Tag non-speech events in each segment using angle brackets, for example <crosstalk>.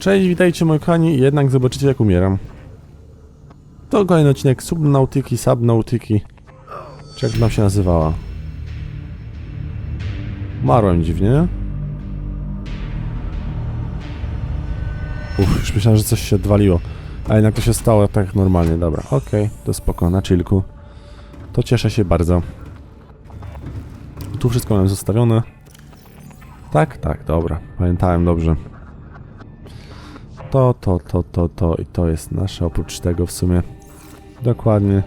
Cześć, witajcie moi kochani jednak zobaczycie jak umieram. To kolejny odcinek Subnautyki, Subnautyki, czy jak nam się nazywała. Marłem dziwnie. Uff, już myślałem, że coś się odwaliło. A jednak to się stało tak normalnie, dobra. Okej, to spoko, na chillku. To cieszę się bardzo. Tu wszystko mam zostawione. Tak, tak, dobra. Pamiętałem dobrze. To, to, to, to, to i to jest nasze oprócz tego w sumie. Dokładnie.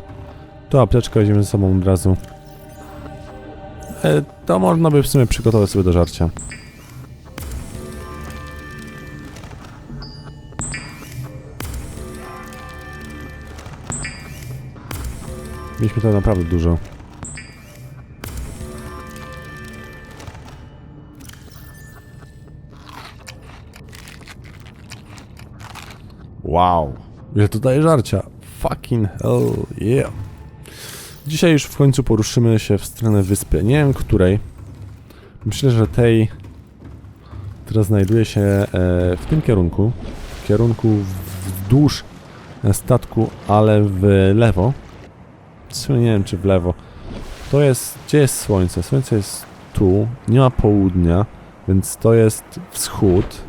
Tu apteczkę weźmiemy ze sobą od razu. E, to można by w sumie przygotować sobie do żarcia. Mieliśmy to naprawdę dużo. Wow. Ile tutaj żarcia. Fucking hell yeah. Dzisiaj już w końcu poruszymy się w stronę wyspy. Nie wiem której. Myślę, że tej, która znajduje się e, w tym kierunku. W kierunku wzdłuż e, statku, ale w lewo. W nie wiem czy w lewo. To jest, gdzie jest słońce? Słońce jest tu, nie ma południa, więc to jest wschód,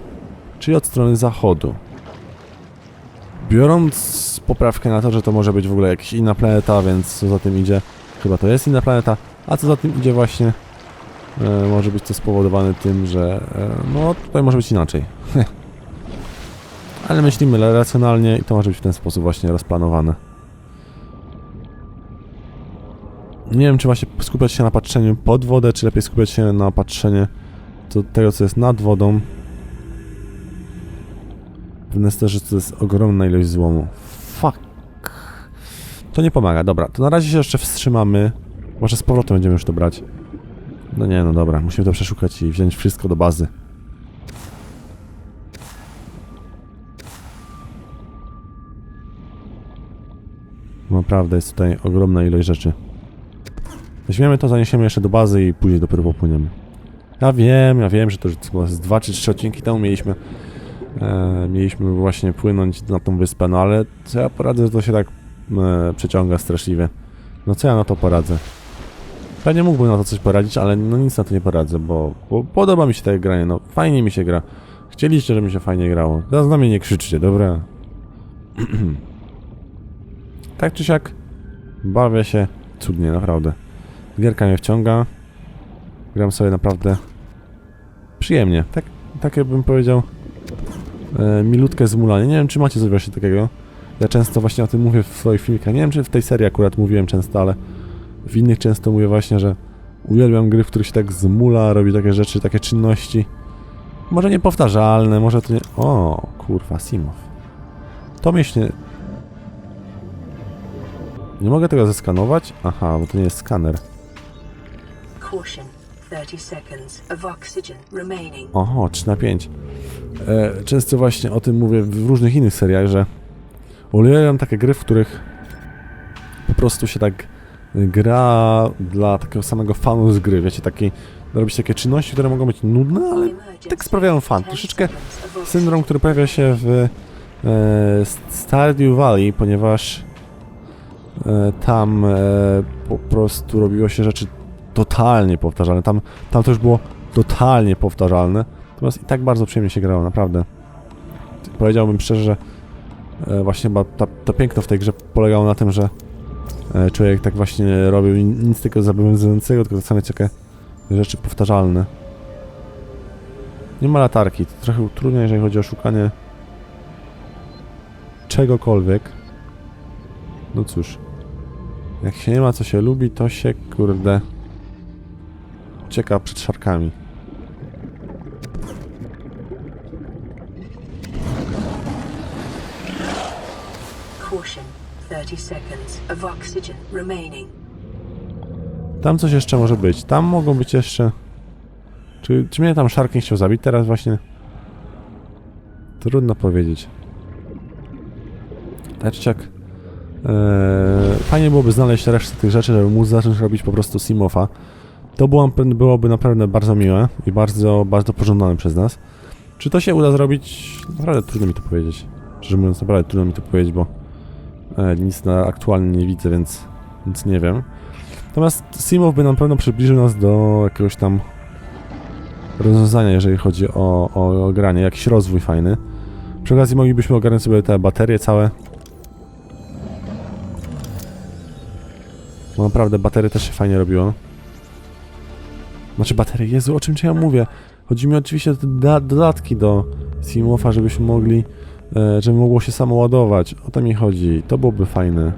czyli od strony zachodu. Biorąc poprawkę na to, że to może być w ogóle jakaś inna planeta, więc co za tym idzie, chyba to jest inna planeta, a co za tym idzie właśnie, e, może być to spowodowane tym, że e, no tutaj może być inaczej. <laughs> Ale myślimy racjonalnie i to może być w ten sposób właśnie rozplanowane. Nie wiem, czy się skupiać się na patrzeniu pod wodę, czy lepiej skupiać się na patrzenie do tego, co jest nad wodą. Też, że to jest ogromna ilość złomu. Fuck. To nie pomaga, dobra. To na razie się jeszcze wstrzymamy. Może z powrotem będziemy już to brać. No nie, no dobra. Musimy to przeszukać i wziąć wszystko do bazy. Naprawdę jest tutaj ogromna ilość rzeczy. Weźmiemy to, zaniesiemy jeszcze do bazy i później dopiero popłyniemy. Ja wiem, ja wiem, że to już z dwa czy trzy odcinki temu mieliśmy e, mieliśmy właśnie płynąć na tą wyspę, no ale co ja poradzę, że to się tak e, przeciąga straszliwie. No co ja na to poradzę? Pewnie mógłbym na to coś poradzić, ale no nic na to nie poradzę, bo, bo podoba mi się takie granie, no fajnie mi się gra. Chcieliście, żeby mi się fajnie grało. Teraz na mnie nie krzyczcie, dobra? <clears throat> tak czy siak, bawię się cudnie, naprawdę. Gierka mnie wciąga. Gram sobie naprawdę przyjemnie. Tak, tak jakbym powiedział e, milutkie zmulanie. Nie wiem, czy macie coś właśnie takiego. Ja często właśnie o tym mówię w swoich filmikach. Nie wiem, czy w tej serii akurat mówiłem często, ale w innych często mówię właśnie, że uwielbiam gry, w których się tak zmula, robi takie rzeczy, takie czynności. Może niepowtarzalne, może to nie... O, kurwa, Simow. To myślę... Nie mogę tego zeskanować? Aha, bo to nie jest skaner. Caution. 30 seconds of oxygen remaining. Oho, 3 na 5. E, często właśnie o tym mówię w różnych innych seriach, że uwielbiam takie gry, w których po prostu się tak gra dla takiego samego fanu z gry, wiecie, taki, robić takie czynności, które mogą być nudne, ale tak sprawiają fan. Troszeczkę syndrom, który pojawia się w e, Stardew Valley, ponieważ e, tam e, po prostu robiło się rzeczy totalnie powtarzalne. Tam, tam to już było totalnie powtarzalne. Natomiast i tak bardzo przyjemnie się grało, naprawdę. Powiedziałbym szczerze, że e, właśnie chyba ta, to piękno w tej grze polegało na tym, że e, człowiek tak właśnie robił ni- nic takiego zobowiązującego, tylko same takie rzeczy powtarzalne. Nie ma latarki, to trochę utrudnia, jeżeli chodzi o szukanie czegokolwiek. No cóż. Jak się nie ma co się lubi, to się kurde ucieka przed szarkami. Caution. 30 seconds of oxygen remaining. Tam coś jeszcze może być. Tam mogą być jeszcze... Czy, czy mnie tam szark nie chciał zabić teraz właśnie? Trudno powiedzieć. Teczciak. Eee, fajnie byłoby znaleźć resztę tych rzeczy, żeby móc zacząć robić po prostu Simofa. To było, byłoby naprawdę bardzo miłe i bardzo, bardzo pożądane przez nas. Czy to się uda zrobić? Naprawdę trudno mi to powiedzieć. Szczerze mówiąc, naprawdę trudno mi to powiedzieć, bo e, nic na aktualnie nie widzę, więc, więc nie wiem. Natomiast Simow by na pewno przybliżył nas do jakiegoś tam rozwiązania, jeżeli chodzi o, o, o granie, jakiś rozwój fajny. Przy okazji moglibyśmy ogarnąć sobie te baterie całe. Bo naprawdę baterie też się fajnie robiło. Znaczy baterie, Jezu, o czym czy ja mówię? Chodzi mi oczywiście o te dodatki do Simowa, żebyśmy mogli, e, żeby mogło się samo ładować. O to mi chodzi, to byłoby fajne.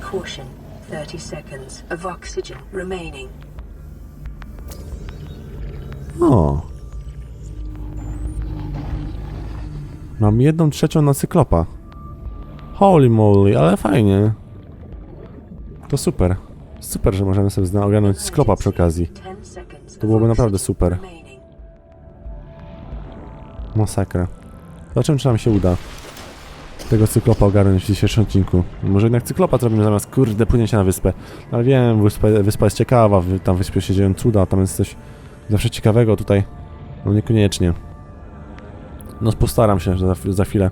Caution. 30 seconds of oxygen remaining. O. Mam jedną trzecią na cyklopa. Holy moly, ale fajnie. To super. Super, że możemy sobie ogarnąć sklopa przy okazji. 10 seconds To byłoby naprawdę super. Masakra. Zobaczymy, czy nam się uda tego cyklopa ogarnąć w dzisiejszym odcinku. Może jednak cyklopa zrobimy zamiast, kurde, płynięcia na wyspę. Ale wiem, wyspa, wyspa jest ciekawa, tam wyspie się dzieją cuda, tam jest coś zawsze ciekawego, tutaj no niekoniecznie. No postaram się, za, za chwilę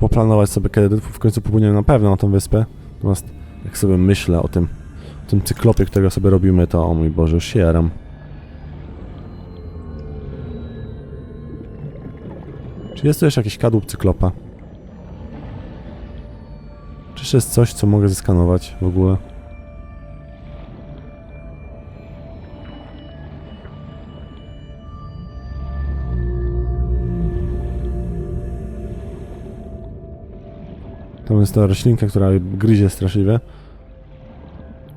poplanować sobie, kiedy w końcu popłyniemy na pewno na tą wyspę. Natomiast jak sobie myślę o tym, o tym cyklopie, którego sobie robimy, to o mój Boże, już się jaram. Czy jest tu jeszcze jakiś kadłub cyklopa? Czy jest coś, co mogę zeskanować w ogóle? Jest ta roślinka, która gryzie straszliwie.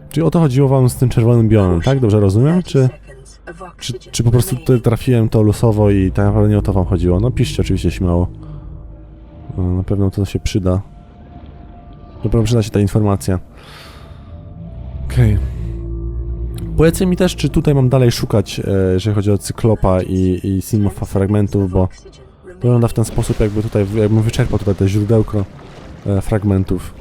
Czyli o to chodziło wam z tym czerwonym bionem, tak? Dobrze rozumiem? 30 Czy... Czy, czy po prostu tutaj trafiłem to losowo i tak naprawdę nie o to wam chodziło? No piszcie oczywiście śmiało. No, Na pewno to się przyda. Na pewno przyda się ta informacja. Okej. Powiedzcie mi też, czy tutaj mam dalej szukać, e, jeżeli chodzi o Cyklopa i, i Simofa fragmentów, bo wygląda w ten sposób, jakby tutaj, jakbym wyczerpał tutaj te źródełko fragmentów.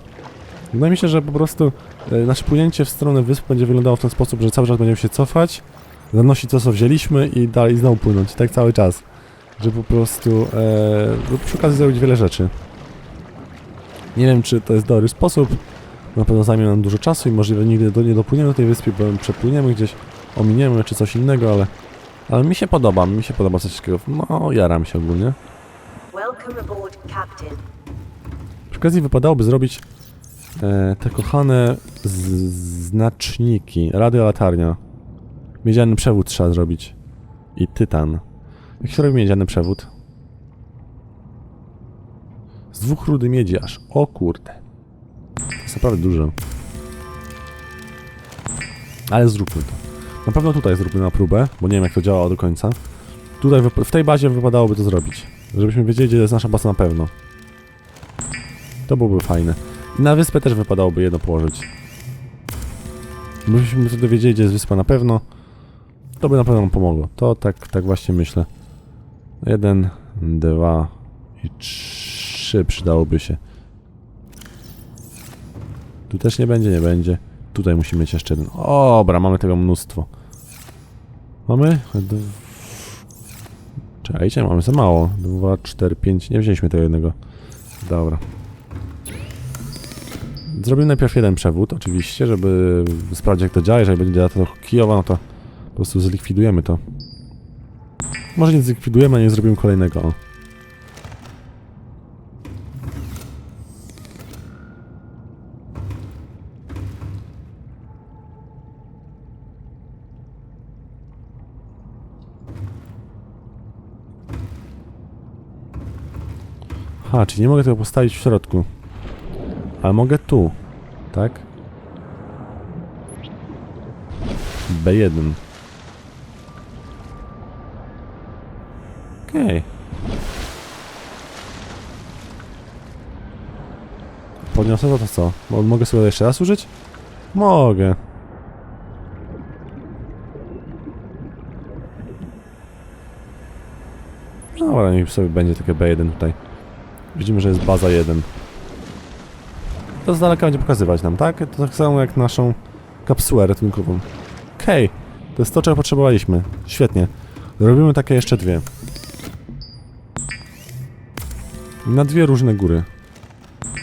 Wydaje mi się, że po prostu e, nasze płynięcie w stronę wysp będzie wyglądało w ten sposób, że cały czas będziemy się cofać, zanosić to, co wzięliśmy i dalej znowu płynąć, tak cały czas. Że po prostu e, no, przy okazji zrobić wiele rzeczy. Nie wiem, czy to jest dobry sposób. Na pewno zajmie nam dużo czasu i możliwe nigdy do, nie dopłyniemy do tej wyspy, bo przepłyniemy gdzieś, ominiemy czy coś innego, ale, ale mi się podoba, mi się podoba coś takiego. No, jaram się ogólnie. Welcome aboard, Captain. Okazji wypadałoby zrobić e, te kochane znaczniki. Radio latarnia. Miedziany przewód trzeba zrobić. I tytan. Jak się robi miedziany przewód? Z dwóch rudy miedzi aż. O kurde. To jest naprawdę dużo. Ale zróbmy to. Na pewno tutaj zróbmy na próbę, bo nie wiem jak to działało do końca. Tutaj w tej bazie wypadałoby to zrobić. Żebyśmy wiedzieli, gdzie jest nasza baza na pewno. To byłoby fajne. Na wyspę też wypadałoby jedno położyć. Gdybyśmy wtedy wiedzieli, gdzie jest wyspa na pewno, to by na pewno nam pomogło. To tak, tak właśnie myślę. Jeden, dwa i trzy przydałoby się. Tu też nie będzie, nie będzie. Tutaj musimy mieć jeszcze jeden. Dobra, mamy tego mnóstwo. Mamy? Czekajcie, mamy za mało. Dwa, cztery, pięć. Nie wzięliśmy tego jednego. Dobra. Zrobimy najpierw jeden przewód, oczywiście, żeby sprawdzić jak to działa. Jeżeli będzie to kijowa, no to po prostu zlikwidujemy to. Może nie zlikwidujemy, a nie zrobimy kolejnego. O. Czyli nie mogę tego postawić w środku. Ale mogę tu, tak? B1. Okej. Podniosę to, to co? Mo- Mogę sobie jeszcze raz użyć? Mogę. Dobra, niech sobie będzie takie B1 tutaj. Widzimy, że jest baza 1. To z daleka będzie pokazywać nam, tak? To tak samo jak naszą kapsułę ratunkową. Okej, to jest to, czego potrzebowaliśmy. Świetnie. Robimy takie jeszcze dwie. Na dwie różne góry.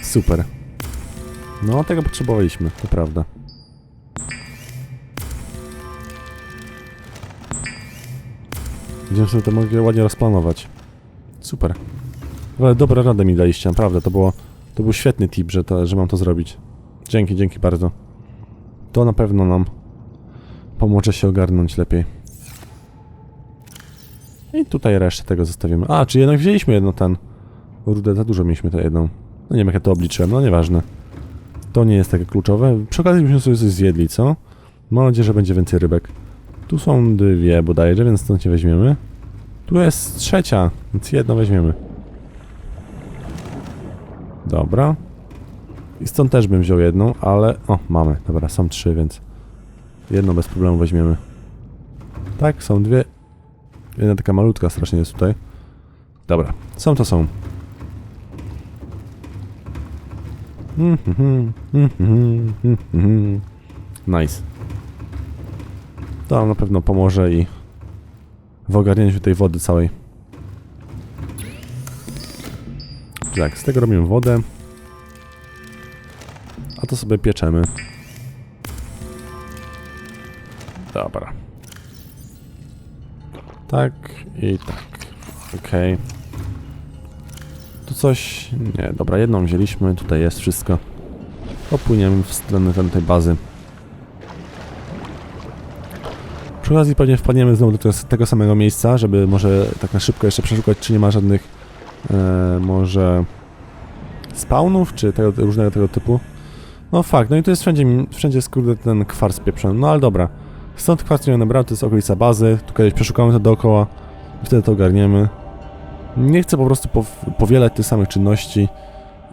Super. No, tego potrzebowaliśmy, to prawda. Będziemy sobie to mogli ładnie rozplanować. Super. Ale dobra radę mi daliście, naprawdę, to było... To był świetny tip, że, to, że mam to zrobić. Dzięki, dzięki bardzo. To na pewno nam pomoże się ogarnąć lepiej. I tutaj resztę tego zostawimy. A, czy jednak wzięliśmy jedno ten... Rudę, za dużo mieliśmy to jedną. No nie wiem jak ja to obliczyłem, no nieważne. To nie jest takie kluczowe. Przy okazji byśmy sobie coś zjedli, co? Mam nadzieję, że będzie więcej rybek. Tu są dwie bodajże, więc stąd nie weźmiemy. Tu jest trzecia, więc jedno weźmiemy. Dobra. I stąd też bym wziął jedną, ale... O, mamy. Dobra, są trzy, więc... Jedną bez problemu weźmiemy. Tak, są dwie. Jedna taka malutka strasznie jest tutaj. Dobra, są to są. Nice. To nam na pewno pomoże i w ogarnięciu tej wody całej. Tak, z tego robimy wodę. A to sobie pieczemy. Dobra. Tak i tak. Okej. Tu coś... Nie, dobra, jedną wzięliśmy, tutaj jest wszystko. Popłyniemy w stronę tamtej bazy. Przy okazji pewnie wpadniemy znowu do tego, tego samego miejsca, żeby może tak na szybko jeszcze przeszukać, czy nie ma żadnych e, może spawnów, czy tego, różnego tego typu. No fakt, no i tu jest wszędzie, wszędzie jest kurde ten kwarc pieprzony, no ale dobra. Stąd kwarc nie nabrał, to jest okolica bazy, tu kiedyś przeszukamy to dookoła wtedy to ogarniemy. Nie chcę po prostu pow- powielać tych samych czynności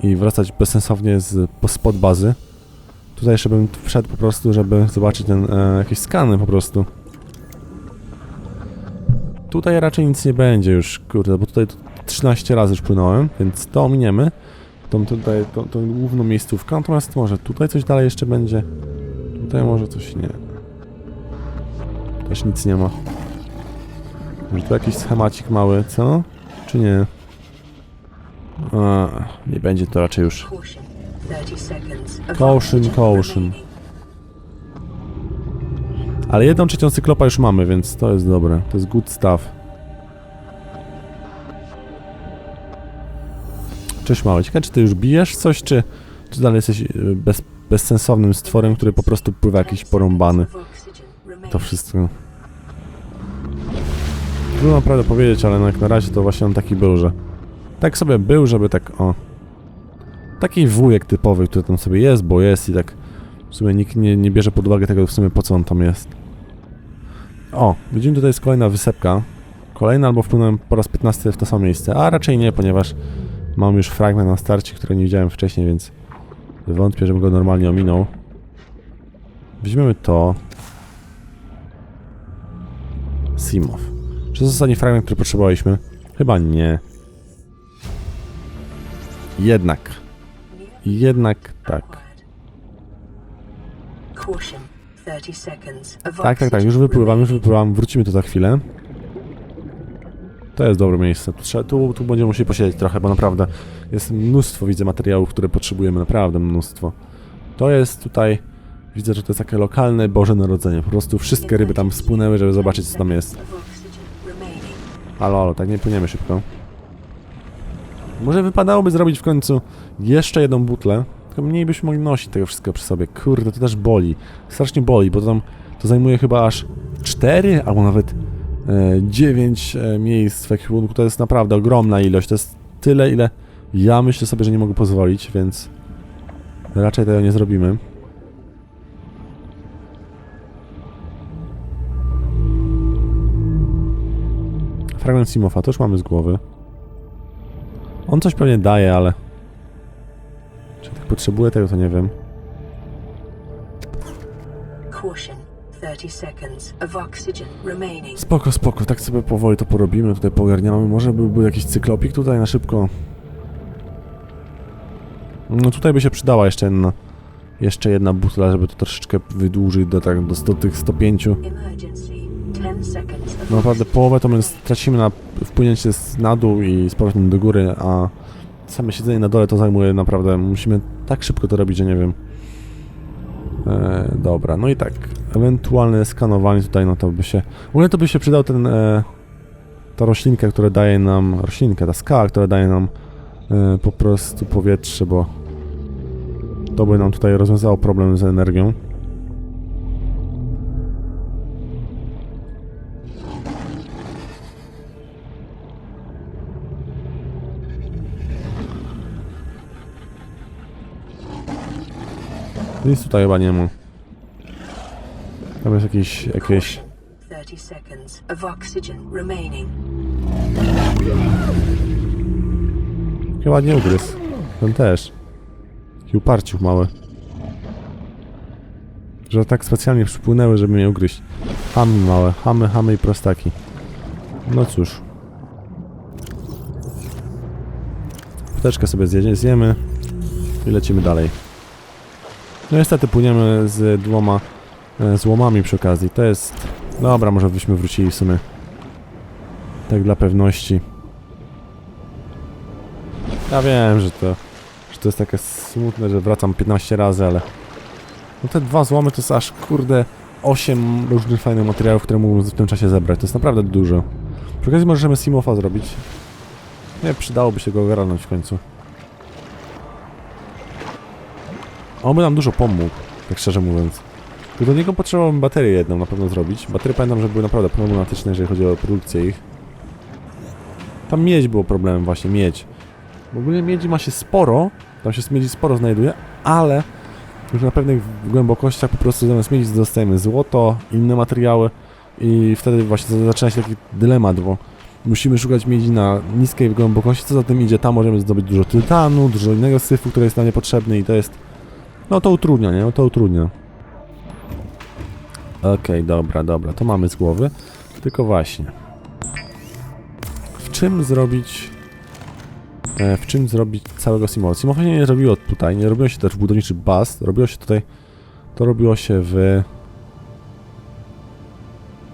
i wracać bezsensownie z, po spod bazy. Tutaj jeszcze bym wszedł po prostu, żeby zobaczyć ten, e, jakieś skany po prostu. Tutaj raczej nic nie będzie już, kurde, bo tutaj 13 razy już płynąłem, więc to ominiemy. Tą tutaj, tą, tą główną miejscówkę, natomiast może tutaj coś dalej jeszcze będzie. Tutaj może coś nie. Też nic nie ma. Może tu jakiś schemacik mały, co? Czy nie? A, nie będzie to raczej już. Caution. 30 seconds. of Caution. Ale jedną trzecią cyklopa już mamy, więc to jest dobre. To jest good stuff. Cześć mały. Ciekawe, czy ty już bijesz coś, czy, czy dalej jesteś y, bez, bezsensownym stworem, który po prostu pływa jakiś porąbany. To wszystko. Trudno naprawdę powiedzieć, ale no jak na razie to właśnie on taki był, że... Tak sobie był, żeby tak, o... Taki wujek typowy, który tam sobie jest, bo jest i tak... W sumie nikt nie, nie bierze pod uwagę tego w sumie po co on tam jest. O, widzimy tutaj jest kolejna wysepka. Kolejna albo wpłynąłem po raz 15 w to samo miejsce, a raczej nie, ponieważ mam już fragment na starcie, który nie widziałem wcześniej, więc wątpię, żebym go normalnie ominął. Weźmiemy to. Simow. Czy to jest ostatni fragment, który potrzebowaliśmy? Chyba nie. Jednak. Jednak tak. Caution. 30 seconds. Of Tak, tak, tak, już wypływam, już wypływam. Wrócimy tu za chwilę. To jest dobre miejsce. Tu, tu, tu będziemy musieli posiedzieć trochę, bo naprawdę jest mnóstwo, widzę, materiałów, które potrzebujemy, naprawdę mnóstwo. To jest tutaj, widzę, że to jest takie lokalne Boże Narodzenie. Po prostu wszystkie ryby tam spłynęły, żeby zobaczyć, co tam jest. Halo, halo, tak nie płyniemy szybko. Może wypadałoby zrobić w końcu jeszcze jedną butlę, tylko mniej byśmy mogli nosić tego wszystkiego przy sobie. Kurde, to też boli. Strasznie boli, bo to tam to zajmuje chyba aż 4 albo nawet 9 e, miejsc w ekwipunku. To jest naprawdę ogromna ilość. To jest tyle, ile ja myślę sobie, że nie mogę pozwolić, więc raczej tego nie zrobimy. Fragment Simofa, to już mamy z głowy. On coś pewnie daje, ale... Czy tak potrzebuje tego, to nie wiem. Caution. 30 seconds. Of oxygen remaining. Spoko, spoko, tak sobie powoli to porobimy, tutaj pogarniamy. Może by był jakiś cyklopik tutaj na szybko. No tutaj by się przydała jeszcze jedna Jeszcze jedna butla, żeby to troszeczkę wydłużyć do, tak, do 100, tych 105. Emergency. 10 seconds. No naprawdę połowę to my stracimy na wpłynięcie z- na dół i z powrotem do góry, a same siedzenie na dole to zajmuje naprawdę, musimy tak szybko to robić, że nie wiem. E, dobra, no i tak, ewentualne skanowanie tutaj, no to by się, w ogóle to by się przydał ten, e, ta roślinka, która daje nam, roślinka, ta skała, która daje nam e, po prostu powietrze, bo to by nam tutaj rozwiązało problem z energią. Nic tutaj chyba nie ma. Tam jest jakieś, jakieś... 30 seconds of oxygen remaining. Chyba nie ugryzł. Ten też. Taki uparciuk mały. Że tak specjalnie przypłynęły, żeby mnie ugryźć. Hamy małe, hamy, hamy i prostaki. No cóż. Pteczkę sobie zjemy i lecimy dalej. No niestety płyniemy z dwoma e, złomami przy okazji. To jest... Dobra, może byśmy wrócili w sumie. Tak dla pewności. Ja wiem, że to, że to jest takie smutne, że wracam 15 razy, ale... No te dwa złomy to jest aż, kurde, 8 różnych fajnych materiałów, które mógłbym w tym czasie zebrać. To jest naprawdę dużo. Przy okazji możemy Simofa zrobić. Nie, przydałoby się go ogarnąć w końcu. On by nam dużo pomógł, tak szczerze mówiąc. Tylko do niego potrzebowałbym baterię jedną na pewno zrobić. Baterie pamiętam, że były naprawdę problematyczne, jeżeli chodzi o produkcję ich. Tam miedź było problemem właśnie, miedź. W ogóle miedzi ma się sporo, tam się miedzi sporo znajduje, ale już na pewnych głębokościach po prostu zamiast miedzi dostajemy złoto, inne materiały i wtedy właśnie za- zaczyna się taki dylemat, bo musimy szukać miedzi na niskiej głębokości, co za tym idzie, tam możemy zdobyć dużo tytanu, dużo innego syfu, który jest nam niepotrzebny i to jest, no to utrudnia, nie? No to utrudnia. Okej, dobra, dobra, to mamy z głowy, tylko właśnie. W czym zrobić e, w czym zrobić całego Simowa. Simowa się nie robiło tutaj, nie robiło się też w budowniczy baz, robiło się tutaj, to robiło się w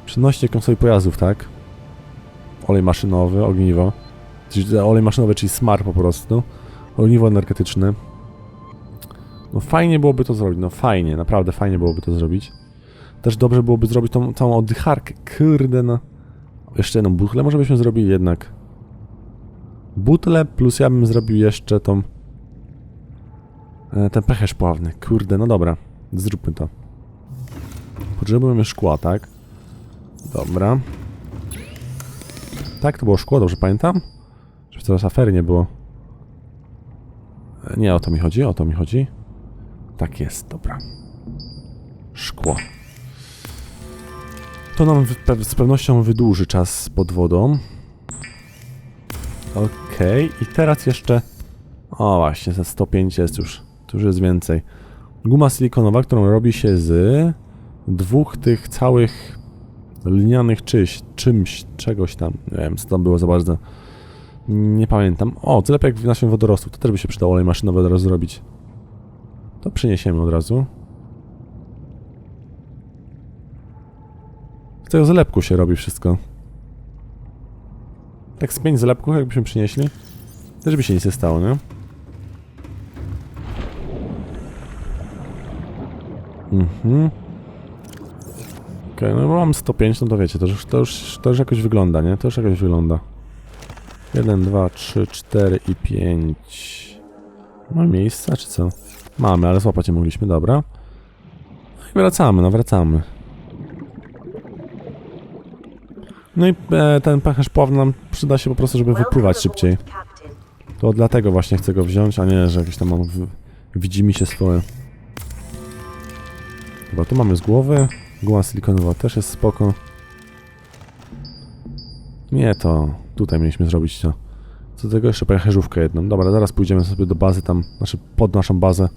przenośnie konsoli pojazdów, tak? Olej maszynowy, ogniwo, olej maszynowy, czyli smar po prostu, ogniwo energetyczne. No fajnie byłoby to zrobić, no fajnie, naprawdę fajnie byłoby to zrobić. Też dobrze byłoby zrobić tą całą oddycharkę, kurde no. Jeszcze jedną butlę może byśmy zrobili jednak. Butle plus ja bym zrobił jeszcze tą... E, ten pęcherz pławny. Kurde, no dobra. Zróbmy to. Potrzebujemy szkła, tak? Dobra. Tak, to było szkło, dobrze pamiętam? Żeby teraz afery nie było. E, Nie o to mi chodzi, o to mi chodzi. Tak jest, dobra. Szkło. To nam z pewnością wydłuży czas pod wodą. Okej, i teraz jeszcze... O właśnie, za 105 jest już. Tu już jest więcej. Guma silikonowa, którą robi się z dwóch tych całych linianych czyś, czymś, czegoś tam. Nie wiem, co tam było za bardzo. Nie pamiętam. O, jak w naszym wodorostu. To też by się przydało olej maszynowy od zrobić. To przyniesiemy od razu. Z tego zlepku się robi wszystko. Tak z pięć zlepków jakbyśmy przynieśli. Też by się nic nie stało, nie? Mhm. Okej, no bo mam 105, no to wiecie, to już, to, już, to już jakoś wygląda, nie? To już jakoś wygląda. 1, 2, 3, 4 i 5. Mamy miejsca, czy co? Mamy, ale złapać nie mogliśmy, dobra. No i wracamy, no wracamy. No i e, ten pęcherz pławny nam przyda się po prostu, żeby wypływać szybciej. To dlatego właśnie chcę go wziąć, a nie, że jakieś tam mam w... widzi mi się swoje. Dobra, tu mamy z głowy. Guma silikonowa też jest spoko. Nie, to tutaj mieliśmy zrobić to. Co do tego jeszcze pęcherzówkę jedną. Dobra, zaraz pójdziemy sobie do bazy tam, znaczy pod naszą bazę.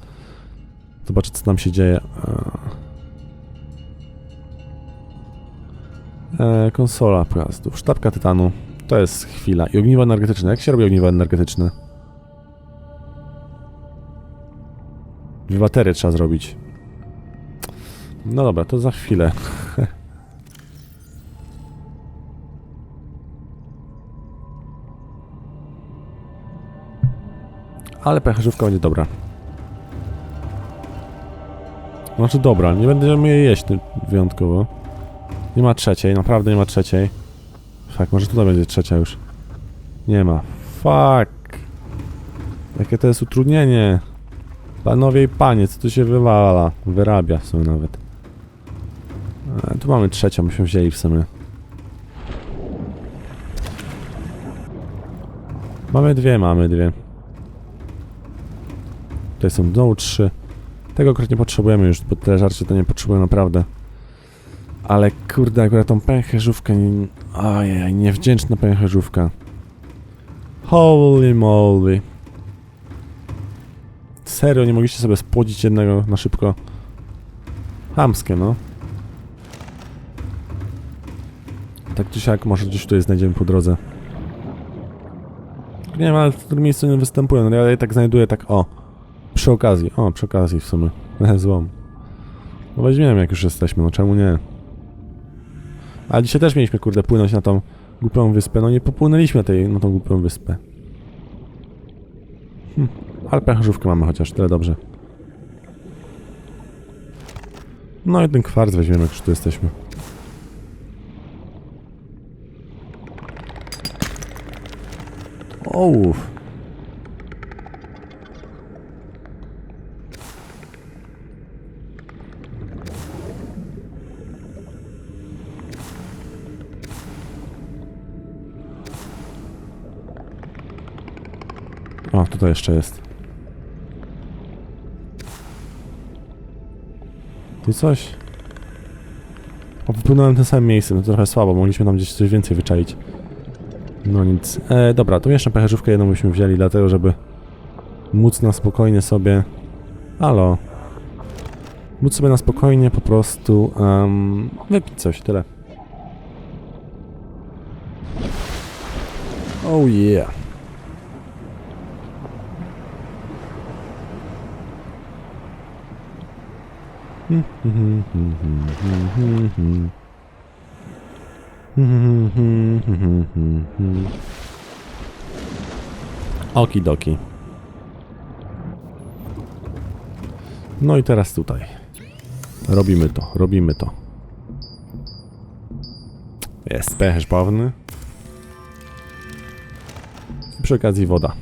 Zobaczyć co tam się dzieje. Eee, konsola pojazdów, sztabka tytanu. To jest chwila. I ogniwo energetyczne. Jak się robi ogniwo energetyczne? Dwie baterie trzeba zrobić. No dobra, to za chwilę. <laughs> Ale pęcherzówka będzie dobra. Znaczy dobra, nie będziemy jej jeść wyjątkowo. Nie ma trzeciej, naprawdę nie ma trzeciej. Fuck, może tutaj będzie trzecia już. Nie ma. Fuck. Jakie to jest utrudnienie. Panowie i panie, co tu się wywala? Wyrabia w sumie nawet. E, tu mamy trzecią, myśmy wzięli w sumie. Mamy dwie, mamy dwie. Tutaj są znowu trzy. Tego akurat nie potrzebujemy już, bo tyle żarcie to nie potrzebuję naprawdę. Ale kurde, akurat tą pęcherzówkę... Nie... Ojej, niewdzięczna pęcherzówka. Holy moly. Serio, nie mogliście sobie spłodzić jednego na szybko? Hamskie, no. Tak czy siak, może gdzieś tutaj znajdziemy po drodze. Nie wiem, ale w tym miejscu nie występują. No ja je tak znajduję tak, o. Przy okazji, o, przy okazji w sumie. <laughs> Złom. No weźmiemy jak już jesteśmy, no czemu nie? A dzisiaj też mieliśmy, kurde, płynąć na tą głupią wyspę. No nie popłynęliśmy na, tej, na tą głupią wyspę. Hm. Ale pęcherzówkę mamy chociaż, tyle dobrze. No i ten kwarc weźmiemy, jak już tu jesteśmy. Ołów. O, tutaj jeszcze jest. Tu coś? O, wypłynąłem tym samym miejscem, to trochę słabo, mogliśmy tam gdzieś coś więcej wyczaić. No nic. E, dobra, tu jeszcze pęcherzówkę jedną byśmy wzięli, dlatego żeby móc na spokojnie sobie... Halo. Móc sobie na spokojnie po prostu um, wypić coś, tyle. Oh yeah. Okidoki. No i teraz tutaj. Robimy to, robimy to. Jest pęcherz bawny. Przy okazji woda.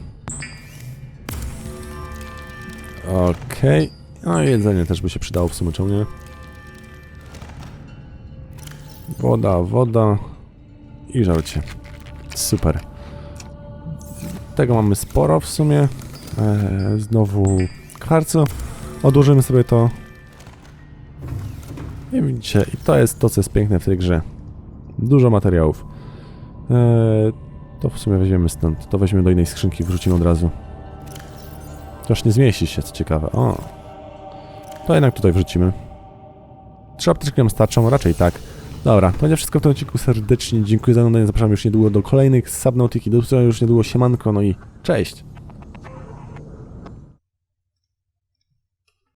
Okej. No jedzenie też by się przydało w sumie, czemu nie? Woda, woda i żarcie. Super. Tego mamy sporo w sumie. Eee, znowu kwarcu. Odłożymy sobie to. I widzicie, i to jest to, co jest piękne w tej grze. Dużo materiałów. Eee, to w sumie weźmiemy stąd. To weźmiemy do innej skrzynki, wrzucimy od razu. Już nie zmieści się, co ciekawe. O. To jednak tutaj wrzucimy. Trzy apteczki nam starczą, raczej tak. Dobra, to będzie wszystko w tym odcinku. Serdecznie dziękuję za oglądanie. Zapraszam już niedługo do kolejnych Subnautiki. Do usłyszenia już niedługo. Siemanko, no i cześć!